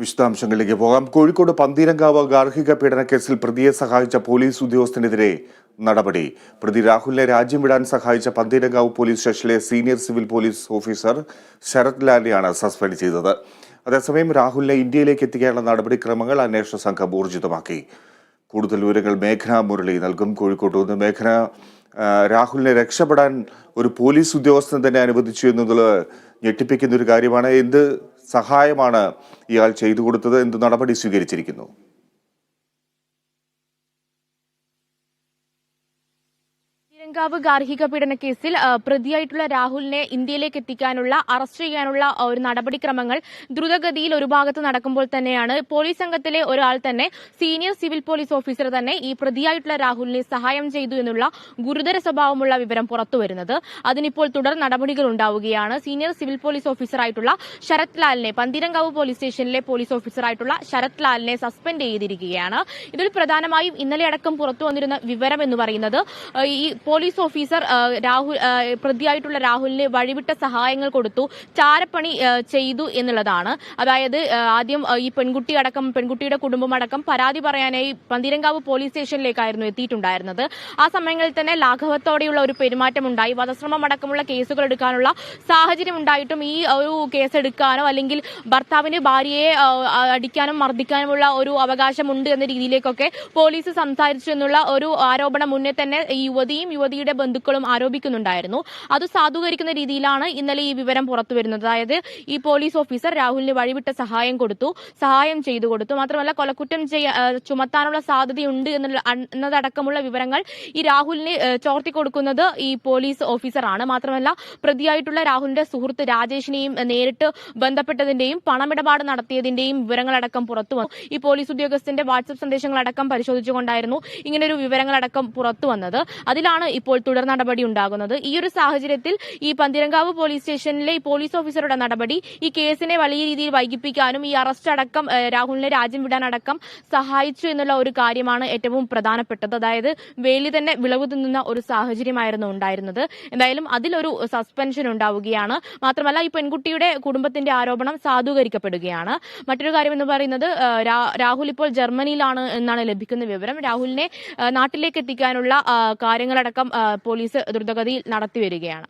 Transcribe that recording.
വിശദാംശങ്ങളിലേക്ക് പോകാം. കോഴിക്കോട് പന്തീരങ്കാവ് ഗാർഹിക പീഡന കേസിൽ പ്രതിയെ സഹായിച്ച പോലീസ് ഉദ്യോഗസ്ഥനെതിരെ നടപടി. പ്രതി രാഹുലിനെ രാജ്യം വിടാൻ സഹായിച്ച പന്തീരങ്കാവ് പോലീസ് സ്റ്റേഷനിലെ senior civil police officer Sarath ലാലിനെയാണ് suspend ചെയ്തത്. അതേസമയം രാഹുലിനെ ഇന്ത്യയിലേക്ക് എത്തിക്കാനുള്ള നടപടിക്രമങ്ങൾ അന്വേഷണ സംഘം ഊർജിതമാക്കി. കൂടുതൽ വിവരങ്ങൾ മേഘന മുരളി നൽകും. കോഴിക്കോട്ട് നിന്ന് മേഘന രാഹുലിനെ രക്ഷപ്പെടാൻ ഒരു പോലീസ് ഉദ്യോഗസ്ഥൻ തന്നെ അനുവദിച്ചു എന്നുള്ളത് ഞെട്ടിപ്പിക്കുന്ന ഒരു കാര്യമാണ്. എന്ത് സഹായമാണ് ഇയാൾ ചെയ്തു കൊടുത്തത്? എന്ത് നടപടി സ്വീകരിച്ചിരിക്കുന്നു? തിരങ്കാവ് ഗാർഹിക പീഡന കേസിൽ പ്രതിയായിട്ടുള്ള രാഹുലിനെ ഇന്ത്യയിലേക്ക് എത്തിക്കാനുള്ള അറസ്റ്റ് ചെയ്യാനുള്ള ഒരു നടപടിക്രമങ്ങൾ ദ്രുതഗതിയിൽ ഒരു ഭാഗത്ത് നടക്കുമ്പോൾ തന്നെയാണ്. പോലീസ് സംഘത്തിലെ ഒരാൾ തന്നെ സീനിയർ സിവിൽ പോലീസ് ഓഫീസർ തന്നെ ഈ പ്രതിയായിട്ടുള്ള രാഹുലിനെ സഹായം ചെയ്തു എന്നുള്ള ഗുരുതര സ്വഭാവമുള്ള വിവരം പുറത്തുവരുന്നത് അതിനിപ്പോൾ തുടർ നടപടികൾ ഉണ്ടാവുകയാണ്. സീനിയർ സിവിൽ പോലീസ് ഓഫീസറായിട്ടുള്ള ശരത് ലാലിനെ പന്തിരങ്കാവ് പോലീസ് സ്റ്റേഷനിലെ പോലീസ് ഓഫീസറായിട്ടുള്ള ശരത് ലാലിനെ സസ്പെൻഡ് ചെയ്തിരിക്കുകയാണ്. ഇതിൽ പ്രധാനമായും ഇന്നലെ അടക്കം പുറത്തു വന്നിരുന്ന വിവരം എന്ന് പറയുന്നത് ഈ പോലീസ് ഓഫീസർ രാഹുൽ പ്രതിയായിട്ടുള്ള രാഹുലിന് വഴിവിട്ട സഹായങ്ങൾ കൊടുത്തു ചാരപ്പണി ചെയ്തു എന്നുള്ളതാണ്. അതായത് ആദ്യം ഈ പെൺകുട്ടി അടക്കം പെൺകുട്ടിയുടെ കുടുംബമടക്കം പരാതി പറയാനായി പന്തിരങ്കാവ് പോലീസ് സ്റ്റേഷനിലേക്കായിരുന്നു എത്തിയിട്ടുണ്ടായിരുന്നത്. ആ സമയങ്ങളിൽ തന്നെ ലാഘവത്തോടെയുള്ള ഒരു പെരുമാറ്റം ഉണ്ടായി വധശ്രമം അടക്കമുള്ള കേസുകൾ എടുക്കാനുള്ള സാഹചര്യം ഉണ്ടായിട്ടും ഈ ഒരു കേസ് എടുക്കാനോ അല്ലെങ്കിൽ ഭർത്താവിന് ഭാര്യയെ അടിക്കാനും മർദ്ദിക്കാനുമുള്ള ഒരു അവകാശമുണ്ട് എന്ന രീതിയിലേക്കൊക്കെ പോലീസ് സംസാരിച്ചു എന്നുള്ള ഒരു ആരോപണം മുന്നേ തന്നെ ഈ യുവതിയും യുവതിയുടെ ബന്ധുക്കളും ആരോപിക്കുന്നുണ്ടായിരുന്നു. അത് സാധൂകരിക്കുന്ന രീതിയിലാണ് ഇന്നലെ ഈ വിവരം പുറത്തു വരുന്നത് അതായത് ഈ പോലീസ് ഓഫീസർ രാഹുലിന് വഴിവിട്ട സഹായം കൊടുത്തു സഹായം ചെയ്തു കൊടുത്തു. മാത്രമല്ല കൊലക്കുറ്റം ചുമത്താനുള്ള സാധ്യതയുണ്ട് എന്നുള്ള എന്നതടക്കമുള്ള വിവരങ്ങൾ ഈ രാഹുലിന് ചോർത്തി കൊടുക്കുന്നത് ഈ പോലീസ് ഓഫീസറാണ്. മാത്രമല്ല പ്രതിയായിട്ടുള്ള രാഹുലിന്റെ സുഹൃത്ത് രാജേഷിനെയും നേരിട്ട് ബന്ധപ്പെട്ടതിന്റെയും പണമിടപാട് നടത്തിയതിന്റെയും വിവരങ്ങളടക്കം പുറത്തു വന്നു. ഈ പോലീസ് ഉദ്യോഗസ്ഥന്റെ വാട്സപ്പ് സന്ദേശങ്ങളടക്കം പരിശോധിച്ചുകൊണ്ടായിരുന്നു ഇങ്ങനൊരു വിവരങ്ങളടക്കം പുറത്തു വന്നത്. അതിലാണ് ഇപ്പോൾ തുടർ നടപടി ഉണ്ടാകുന്നത്. ഈ ഒരു സാഹചര്യത്തിൽ ഈ പന്തിരങ്കാവ് പോലീസ് സ്റ്റേഷനിലെ ഈ പോലീസ് ഓഫീസറുടെ നടപടി ഈ കേസിനെ വലിയ രീതിയിൽ വൈകിപ്പിക്കാനും ഈ അറസ്റ്റ് അടക്കം രാഹുലിനെ രാജ്യം വിടാനടക്കം സഹായിച്ചു എന്നുള്ള ഒരു കാര്യമാണ് ഏറ്റവും പ്രധാനപ്പെട്ടത്. അതായത് വേലി തന്നെ വിളവ് തിന്നുന്ന ഒരു സാഹചര്യമായിരുന്നു ഉണ്ടായിരുന്നത്. എന്തായാലും അതിലൊരു സസ്പെൻഷൻ ഉണ്ടാവുകയാണ്. മാത്രമല്ല ഈ പെൺകുട്ടിയുടെ കുടുംബത്തിന്റെ ആരോപണം സാധൂകരിക്കപ്പെടുകയാണ്. മറ്റൊരു കാര്യം എന്ന് പറയുന്നത് രാഹുൽ ഇപ്പോൾ ജർമ്മനിയിലാണ് എന്നാണ് ലഭിക്കുന്ന വിവരം. രാഹുലിനെ നാട്ടിലേക്ക് എത്തിക്കാനുള്ള കാര്യങ്ങളടക്കം ആ, പോലീസ് ദ്രുതഗതിയിൽ നടത്തി വരികയാണ്